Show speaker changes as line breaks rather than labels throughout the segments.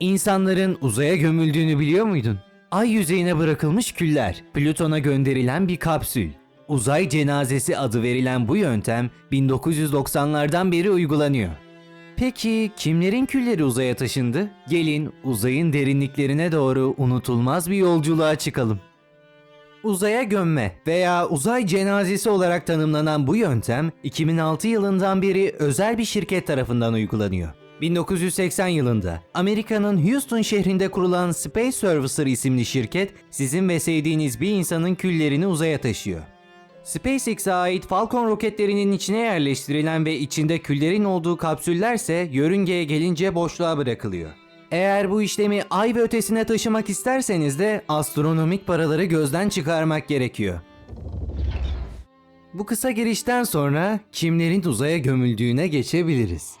İnsanların uzaya gömüldüğünü biliyor muydun? Ay yüzeyine bırakılmış küller, Plüton'a gönderilen bir kapsül. Uzay cenazesi adı verilen bu yöntem 1990'lardan beri uygulanıyor. Peki kimlerin külleri uzaya taşındı? Gelin uzayın derinliklerine doğru unutulmaz bir yolculuğa çıkalım. Uzaya gömme veya uzay cenazesi olarak tanımlanan bu yöntem 2006 yılından beri özel bir şirket tarafından uygulanıyor. 1980 yılında Amerika'nın Houston şehrinde kurulan Space Servicer isimli şirket sizin ve sevdiğiniz bir insanın küllerini uzaya taşıyor. SpaceX'e ait Falcon roketlerinin içine yerleştirilen ve içinde küllerin olduğu kapsüllerse yörüngeye gelince boşluğa bırakılıyor. Eğer bu işlemi ay ve ötesine taşımak isterseniz de astronomik paraları gözden çıkarmak gerekiyor. Bu kısa girişten sonra kimlerin uzaya gömüldüğüne geçebiliriz.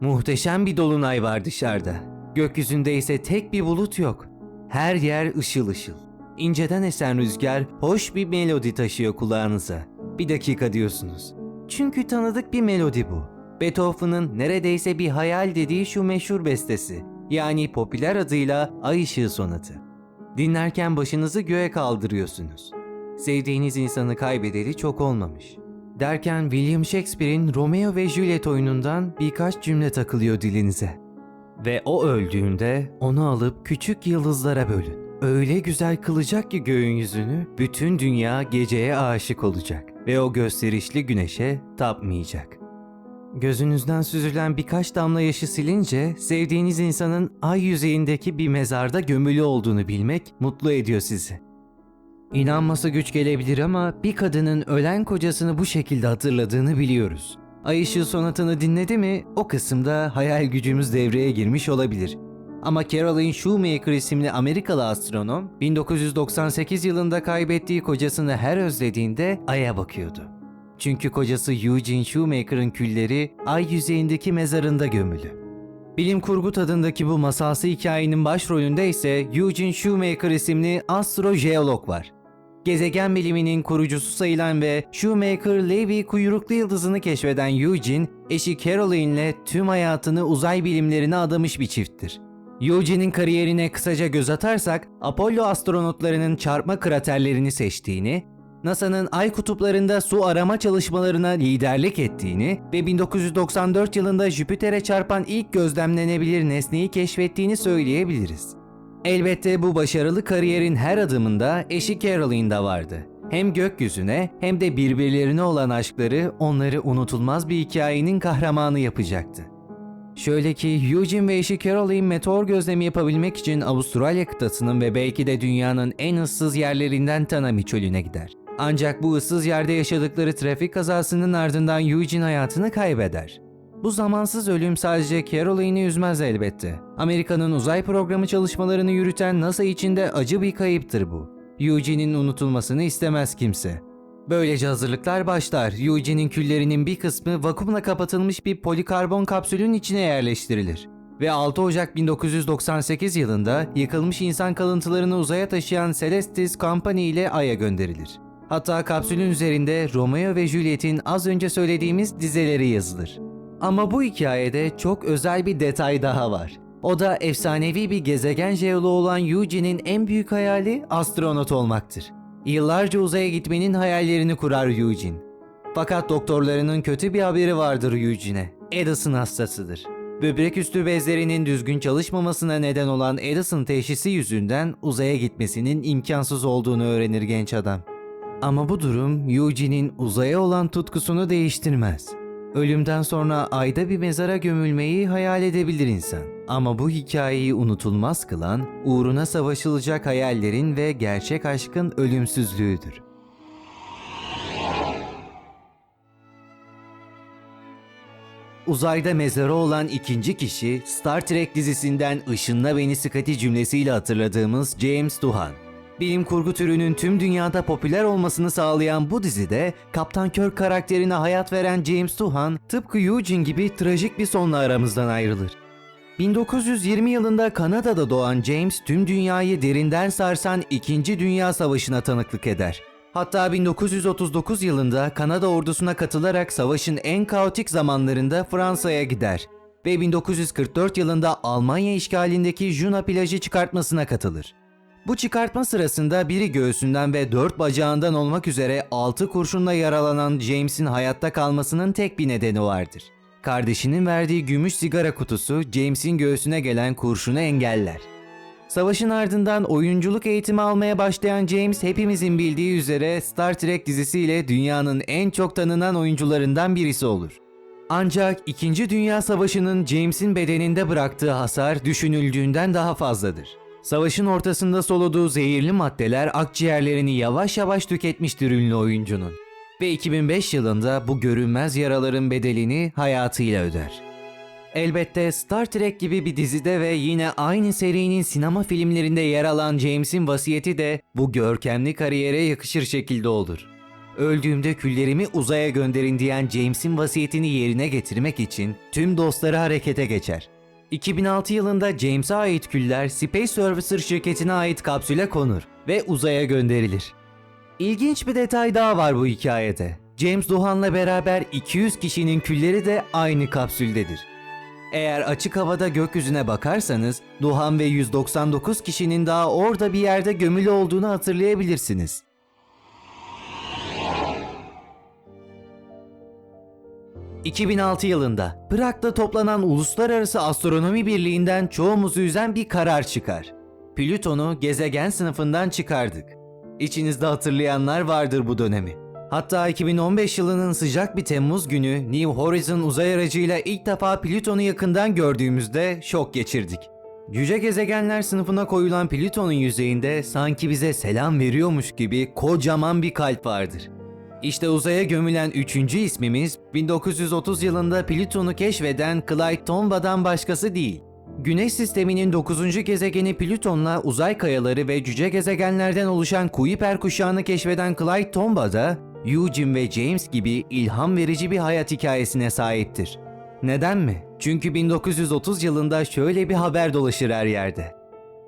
Muhteşem bir dolunay var dışarıda. Gökyüzünde ise tek bir bulut yok. Her yer ışıl ışıl. İnceden esen rüzgar hoş bir melodi taşıyor kulağınıza. Bir dakika diyorsunuz. Çünkü tanıdık bir melodi bu. Beethoven'ın neredeyse bir hayal dediği şu meşhur bestesi. Yani popüler adıyla Ay Işığı Sonatı. Dinlerken başınızı göğe kaldırıyorsunuz. Sevdiğiniz insanı kaybedeli çok olmamış. Derken William Shakespeare'in Romeo ve Juliet oyunundan birkaç cümle takılıyor dilinize. Ve o öldüğünde onu alıp küçük yıldızlara bölün. Öyle güzel kılacak ki göğün yüzünü, bütün dünya geceye aşık olacak ve o gösterişli güneşe tapmayacak. Gözünüzden süzülen birkaç damla yaşı silince sevdiğiniz insanın ay yüzeyindeki bir mezarda gömülü olduğunu bilmek mutlu ediyor sizi. İnanması güç gelebilir ama bir kadının ölen kocasını bu şekilde hatırladığını biliyoruz. Ay sonatını dinledi mi o kısımda hayal gücümüz devreye girmiş olabilir. Ama Caroline Shoemaker isimli Amerikalı astronom 1998 yılında kaybettiği kocasını her özlediğinde Ay'a bakıyordu. Çünkü kocası Eugene Shoemaker'ın külleri ay yüzeyindeki mezarında gömülü. Bilim kurgu tadındaki bu masalsı hikayenin başrolünde ise Eugene Shoemaker isimli astrojeolog var. Gezegen biliminin kurucusu sayılan ve Shoemaker-Levy kuyruklu yıldızını keşfeden Eugene, eşi Caroline ile tüm hayatını uzay bilimlerine adamış bir çifttir. Eugene'in kariyerine kısaca göz atarsak, Apollo astronotlarının çarpma kraterlerini seçtiğini, NASA'nın ay kutuplarında su arama çalışmalarına liderlik ettiğini ve 1994 yılında Jüpiter'e çarpan ilk gözlemlenebilir nesneyi keşfettiğini söyleyebiliriz. Elbette bu başarılı kariyerin her adımında eşi Caroline de vardı. Hem gökyüzüne hem de birbirlerine olan aşkları onları unutulmaz bir hikayenin kahramanı yapacaktı. Şöyle ki Eugene ve eşi Caroline meteor gözlemi yapabilmek için Avustralya kıtasının ve belki de dünyanın en ıssız yerlerinden Tanami çölüne gider. Ancak bu ıssız yerde yaşadıkları trafik kazasının ardından Eugene hayatını kaybeder. Bu zamansız ölüm sadece Caroline'i üzmez elbette. Amerika'nın uzay programı çalışmalarını yürüten NASA için de acı bir kayıptır bu. Eugene'in unutulmasını istemez kimse. Böylece hazırlıklar başlar. Eugene'in küllerinin bir kısmı vakumla kapatılmış bir polikarbon kapsülün içine yerleştirilir. Ve 6 Ocak 1998 yılında yıkılmış insan kalıntılarını uzaya taşıyan Celestis Company ile Ay'a gönderilir. Hatta kapsülün üzerinde Romeo ve Juliet'in az önce söylediğimiz dizeleri yazılır. Ama bu hikayede çok özel bir detay daha var. O da efsanevi bir gezegen jeoloğu olan Eugene'in en büyük hayali astronot olmaktır. Yıllarca uzaya gitmenin hayallerini kurar Eugene. Fakat doktorlarının kötü bir haberi vardır Eugene'e. Edison hastasıdır. Böbrek üstü bezlerinin düzgün çalışmamasına neden olan Edison teşhisi yüzünden uzaya gitmesinin imkansız olduğunu öğrenir genç adam. Ama bu durum Eugene'in uzaya olan tutkusunu değiştirmez. Ölümden sonra ayda bir mezara gömülmeyi hayal edebilir insan. Ama bu hikayeyi unutulmaz kılan, uğruna savaşılacak hayallerin ve gerçek aşkın ölümsüzlüğüdür. Uzayda mezarı olan ikinci kişi Star Trek dizisinden Işınla Beni Scotty cümlesiyle hatırladığımız James Doohan. Bilim kurgu türünün tüm dünyada popüler olmasını sağlayan bu dizide Kaptan Kirk karakterine hayat veren James Doohan tıpkı Eugene gibi trajik bir sonla aramızdan ayrılır. 1920 yılında Kanada'da doğan James tüm dünyayı derinden sarsan 2. Dünya Savaşı'na tanıklık eder. Hatta 1939 yılında Kanada ordusuna katılarak savaşın en kaotik zamanlarında Fransa'ya gider ve 1944 yılında Almanya işgalindeki Juna plajı çıkartmasına katılır. Bu çıkartma sırasında biri göğsünden ve dört bacağından olmak üzere 6 kurşunla yaralanan James'in hayatta kalmasının tek bir nedeni vardır. Kardeşinin verdiği gümüş sigara kutusu James'in göğsüne gelen kurşunu engeller. Savaşın ardından oyunculuk eğitimi almaya başlayan James hepimizin bildiği üzere Star Trek dizisiyle dünyanın en çok tanınan oyuncularından birisi olur. Ancak 2. Dünya Savaşı'nın James'in bedeninde bıraktığı hasar düşünüldüğünden daha fazladır. Savaşın ortasında soluduğu zehirli maddeler akciğerlerini yavaş yavaş tüketmiştir ünlü oyuncunun. Ve 2005 yılında bu görünmez yaraların bedelini hayatıyla öder. Elbette Star Trek gibi bir dizide ve yine aynı serinin sinema filmlerinde yer alan James'in vasiyeti de bu görkemli kariyere yakışır şekilde olur. Öldüğümde küllerimi uzaya gönderin diyen James'in vasiyetini yerine getirmek için tüm dostları harekete geçer. 2006 yılında James'e ait küller Space Servicer şirketine ait kapsüle konur ve uzaya gönderilir. İlginç bir detay daha var bu hikayede. James Duhan'la beraber 200 kişinin külleri de aynı kapsüldedir. Eğer açık havada gökyüzüne bakarsanız Duhan ve 199 kişinin daha orada bir yerde gömülü olduğunu hatırlayabilirsiniz. ...2006 yılında Prag'da toplanan Uluslararası Astronomi Birliği'nden çoğumuzu üzen bir karar çıkar. Plüton'u gezegen sınıfından çıkardık. İçinizde hatırlayanlar vardır bu dönemi. Hatta 2015 yılının sıcak bir Temmuz günü New Horizon uzay aracıyla ilk defa Plüton'u yakından gördüğümüzde şok geçirdik. Yüce gezegenler sınıfına koyulan Plüton'un yüzeyinde sanki bize selam veriyormuş gibi kocaman bir kalp vardır. İşte uzaya gömülen üçüncü ismimiz 1930 yılında Plüton'u keşfeden Clyde Tomba'dan başkası değil. Güneş sisteminin 9. gezegeni Plüton'la uzay kayaları ve cüce gezegenlerden oluşan Kuiper kuşağını keşfeden Clyde Tombaugh da Eugene ve James gibi ilham verici bir hayat hikayesine sahiptir. Neden mi? Çünkü 1930 yılında şöyle bir haber dolaşır her yerde.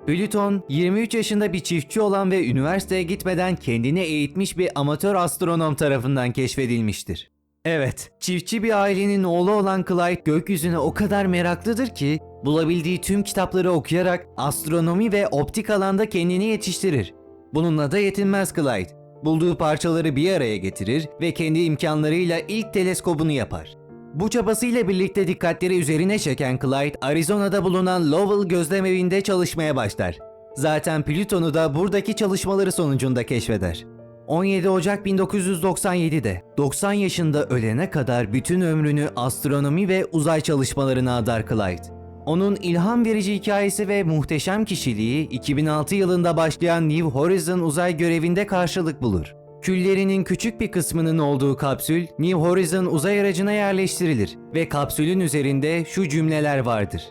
Plüton, 23 yaşında bir çiftçi olan ve üniversiteye gitmeden kendini eğitmiş bir amatör astronom tarafından keşfedilmiştir. Evet, çiftçi bir ailenin oğlu olan Clyde gökyüzüne o kadar meraklıdır ki bulabildiği tüm kitapları okuyarak astronomi ve optik alanda kendini yetiştirir. Bununla da yetinmez Clyde. Bulduğu parçaları bir araya getirir ve kendi imkanlarıyla ilk teleskobunu yapar. Bu çabasıyla birlikte dikkatleri üzerine çeken Clyde, Arizona'da bulunan Lowell gözlemevinde çalışmaya başlar. Zaten Plüton'u da buradaki çalışmaları sonucunda keşfeder. 17 Ocak 1997'de 90 yaşında ölene kadar bütün ömrünü astronomi ve uzay çalışmalarına adar Clyde. Onun ilham verici hikayesi ve muhteşem kişiliği 2006 yılında başlayan New Horizon uzay görevinde karşılık bulur. Küllerinin küçük bir kısmının olduğu kapsül New Horizon uzay aracına yerleştirilir ve kapsülün üzerinde şu cümleler vardır.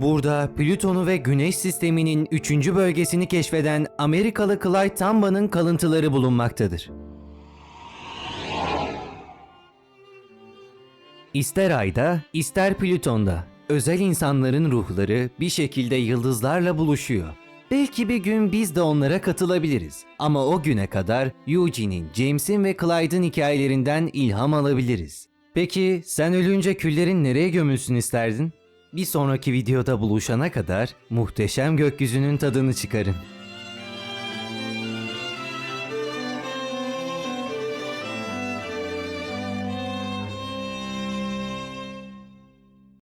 Burada Plüton'u ve Güneş sisteminin 3. bölgesini keşfeden Amerikalı Clyde Tombaugh'ın kalıntıları bulunmaktadır. İster Ay'da, ister Plüton'da özel insanların ruhları bir şekilde yıldızlarla buluşuyor. Belki bir gün biz de onlara katılabiliriz. Ama o güne kadar Eugene'in, James'in ve Clyde'ın hikayelerinden ilham alabiliriz. Peki sen ölünce küllerin nereye gömülsün isterdin? Bir sonraki videoda buluşana kadar muhteşem gökyüzünün tadını çıkarın.